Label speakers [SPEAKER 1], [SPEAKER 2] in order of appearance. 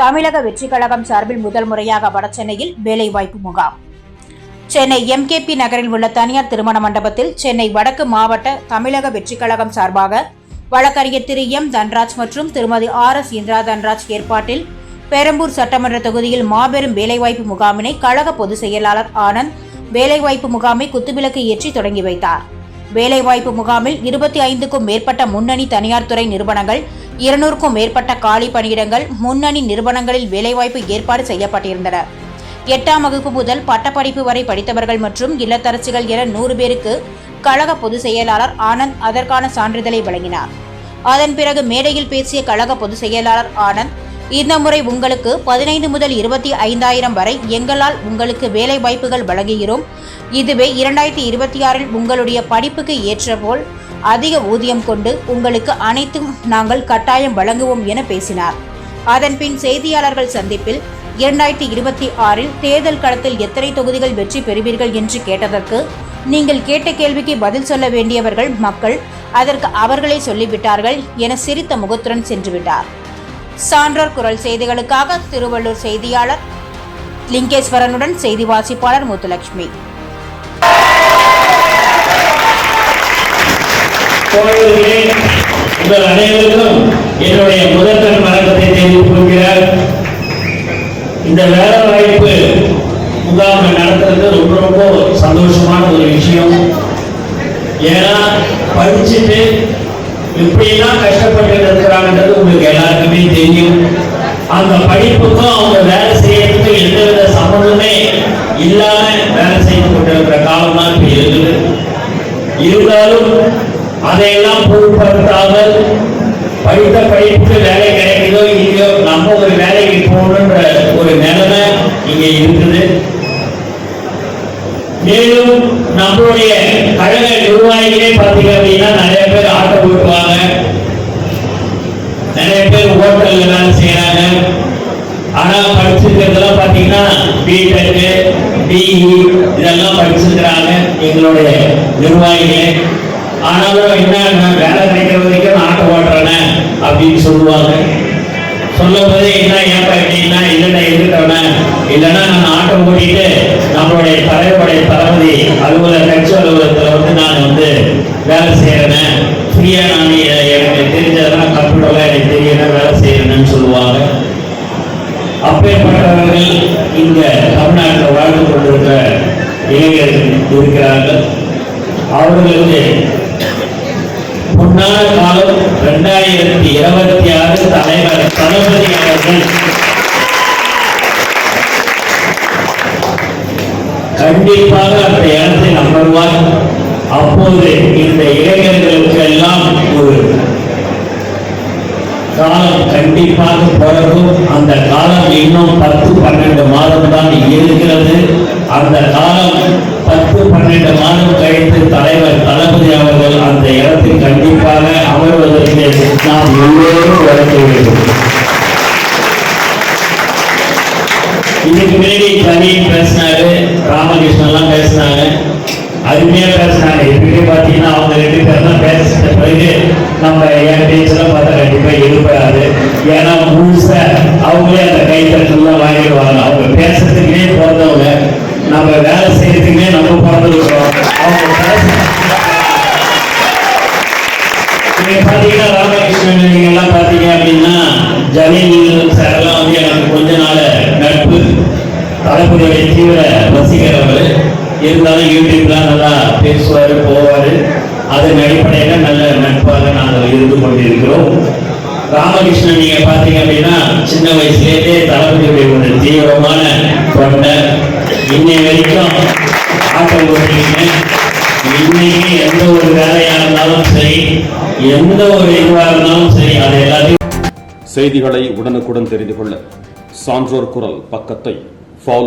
[SPEAKER 1] தமிழக வெற்றிக் கழகம் சார்பில் முதல் முறையாக வடசென்னையில் வேலைவாய்ப்பு முகாம். சென்னை எம்கேபி நகரில் உள்ள தனியார் திருமண மண்டபத்தில் சென்னை வடக்கு மாவட்ட தமிழக வெற்றிக் கழகம் சார்பாக வழக்கறிஞர் திரு எம் தன்ராஜ் மற்றும் திருமதி ஆர் எஸ் இந்திரா தன்ராஜ் ஏற்பாட்டில் பெரம்பூர் சட்டமன்ற தொகுதியில் மாபெரும் வேலைவாய்ப்பு முகாமினை கழக பொதுச் செயலாளர் ஆனந்த் வேலைவாய்ப்பு முகாமை குத்துவிளக்கு ஏற்றி தொடங்கி வைத்தார். வேலைவாய்ப்பு முகாமில் இருபத்தி ஐந்துக்கும் மேற்பட்ட முன்னணி தனியார் துறை நிறுவனங்கள் இருநூறுக்கும் மேற்பட்ட காலி பணியிடங்கள் முன்னணி நிறுவனங்களில் வேலைவாய்ப்பு ஏற்பாடு செய்யப்பட்டிருந்தன. எட்டாம் வகுப்பு முதல் பட்டப்படிப்பு வரை படித்தவர்கள் மற்றும் இல்லத்தரசிகள் என நூறு பேருக்கு கழக பொதுச் செயலாளர் ஆனந்த் அதற்கான சான்றிதழை வழங்கினார். அதன் பிறகு மேடையில் பேசிய கழக பொதுச் செயலாளர் ஆனந்த் இந்த முறை உங்களுக்கு பதினைந்து முதல் இருபத்தி ஐந்தாயிரம் வரை எங்களால் உங்களுக்கு வேலை வாய்ப்புகள் வழங்குகிறோம். இதுவே இரண்டாயிரத்தி இருபத்தி ஆறில் உங்களுடைய படிப்புக்கு ஏற்றபோல் அதிக ஊதியம் கொண்டு உங்களுக்கு அனைத்தும் நாங்கள் கட்டாயம் வழங்குவோம் என பேசினார். அதன்பின் செய்தியாளர்கள் சந்திப்பில் இரண்டாயிரத்தி இருபத்தி ஆறில் தேர்தல் களத்தில் எத்தனை தொகுதிகள் வெற்றி பெறுவீர்கள் என்று கேட்டதற்கு நீங்கள் கேட்ட கேள்விக்கு பதில் சொல்ல வேண்டியவர்கள் மக்கள் அதற்கு அவர்களே சொல்லிவிட்டார்கள் என சிரித்த முகத்துடன் சென்றுவிட்டார். சான்றோர் குரல் செய்திகளுக்காக திருவள்ளூர் செய்தியாளர் லிங்கேஸ்வரனுடன் செய்தி வாசிப்பாளர் முத்துலட்சுமி.
[SPEAKER 2] உங்கள் அனைவருக்கும் என்னுடைய முதற்கண் வணக்கத்தை தெரிவித்துக் கொள்கிறார் இந்த வேலை வாய்ப்பு முகாம் நடத்துறது ரொம்ப ரொம்ப சந்தோஷமான ஒரு விஷயம். ஏன்னா படிச்சுட்டு இப்படிலாம் கஷ்டப்பட்டு இருக்கிறாங்கன்றது உங்களுக்கு எல்லாருக்குமே தெரியும். அந்த படிப்புக்கும் அவங்க வேலை செய்யறதுக்கும் எந்தவித சம்மந்தமே இல்லாம வேலை செய்து கொண்டிருக்கிற காலம் தான் இப்ப இருக்குது இருந்தாலும் அதையெல்லாம் பொருட்படுத்தாத படித்த படிப்புக்கு வேலை கிடைக்குதோ இல்லையோ நம்ம ஒரு வேலைக்கு போகணுன்ற ஒரு நிலைமை இங்க இருக்குது மேலும் நம்மளுடைய கழக நிர்வாகிகளே பார்த்தீங்க அப்படின்னா நிறைய பேர் ஆட்டோ ஓட்டுவாங்க. நிறைய பேர் ஹோட்டல்ல வேலை செய்யறாங்க ஆனா படிச்சிருக்கிறதெல்லாம் பாத்தீங்கன்னா பிடெக் டிஇ இதெல்லாம் படிச்சிருக்கிறாங்க எங்களுடைய நிர்வாகிகளே. ஆனாலும் என்ன வேலை கிடைக்கிற வரைக்கும் நான் ஆட்டோ ஓட்டுறேனே அப்படின்னு சொல்லுவாங்க. சொல்லும் போது என்ன ஏன் எப்படின்னா இல்லைன்னா எதிர்க்கிறவன? இல்லைன்னா அலுவலக அலுவலர் கட்சி அலுவலகத்தில் வந்து நான் வந்து வேலை செய்கிறேன் ஃப்ரீயா நான் எனக்கு தெரிஞ்சதெல்லாம் கம்ப்யூட்டரில் எனக்கு தெரியணும் வேலை செய்யறேன்னு சொல்லுவாங்க. அப்பேற்பட்டவர்கள் இந்த தமிழ்நாட்டில் வாழ்ந்து கொண்டிருக்கிற இளைஞர்கள் இருக்கிறார்கள். அவர்களுக்கு முன்னாள் காலம் ரெண்டாயிரத்தி இருபத்தி ஆறு தலைவர் தளபதி அவர்கள். கண்டிப்பாக அந்த அப்போது இந்த இளைஞர்களுக்கு எல்லாம் ஒரு காலம் கண்டிப்பாக பிறகும். அந்த காலம் இன்னும் பத்து பன்னெண்டு மாதம் தான் இருக்கிறது. அந்த காலம் பத்து பன்னெண்டு மாதம் கழித்து தலைவர் தளபதி அவர்கள் அந்த இடத்தில் கண்டிப்பாக அமர்வதற்கு நாம் எல்லோரும் வளர்க்க வேண்டும். இதுக்கு முன்னாடி கவின் பேசினாரு ராமகிருஷ்ணன் எல்லாம் பேசினாங்க. அருமையா பேசினாங்க இப்படி பாத்தீங்கன்னா அவங்க ரெண்டு பேர்லாம் பேசுற பிறகு நம்ம என் பேச்செல்லாம் பார்த்தா கண்டிப்பா இருப்படாது ஏன்னா முழுசா அவங்களே அந்த கைத்தட்டெல்லாம் வாங்கிடுவாங்க. அவங்க பேசுறதுக்குனே பிறந்தவங்க. நம்ம வேலை செய்யறதுக்குனே நம்ம பிறந்திருக்கிறோம் அவங்க பேச நீங்க பாத்தீங்கன்னா ராமகிருஷ்ணன் நீங்க எல்லாம் பாத்தீங்க அப்படின்னா ஜலீல் சார் எல்லாம் வந்து எனக்கு கொஞ்ச நாள் நட்பு தளபதியுடைய தீவிர ரசிகர் அவர் இருந்தாலும் யூடியூப்லாம் நல்லா பேசுவார் போவார். அதன் அடிப்படையில் நல்ல நட்பாக நாங்கள் இருந்து கொண்டிருக்கிறோம். ராமகிருஷ்ணன் நீங்க பாத்தீங்க அப்படின்னா சின்ன வயசுலேருந்தே தளபதியுடைய ஒரு தீவிரமான தொண்டை. இன்னை வரைக்கும் ஆட்டம் ஓட்டுறீங்க இன்னைக்கு எந்த ஒரு வேலையா இருந்தாலும் சரி எந்த ஒரு இதுவாக இருந்தாலும் சரி அதை எல்லாத்தையும்
[SPEAKER 3] செய்திகளை உடனுக்குடன் தெரிந்து கொள்ள சான்றோர் குரல் பக்கத்தை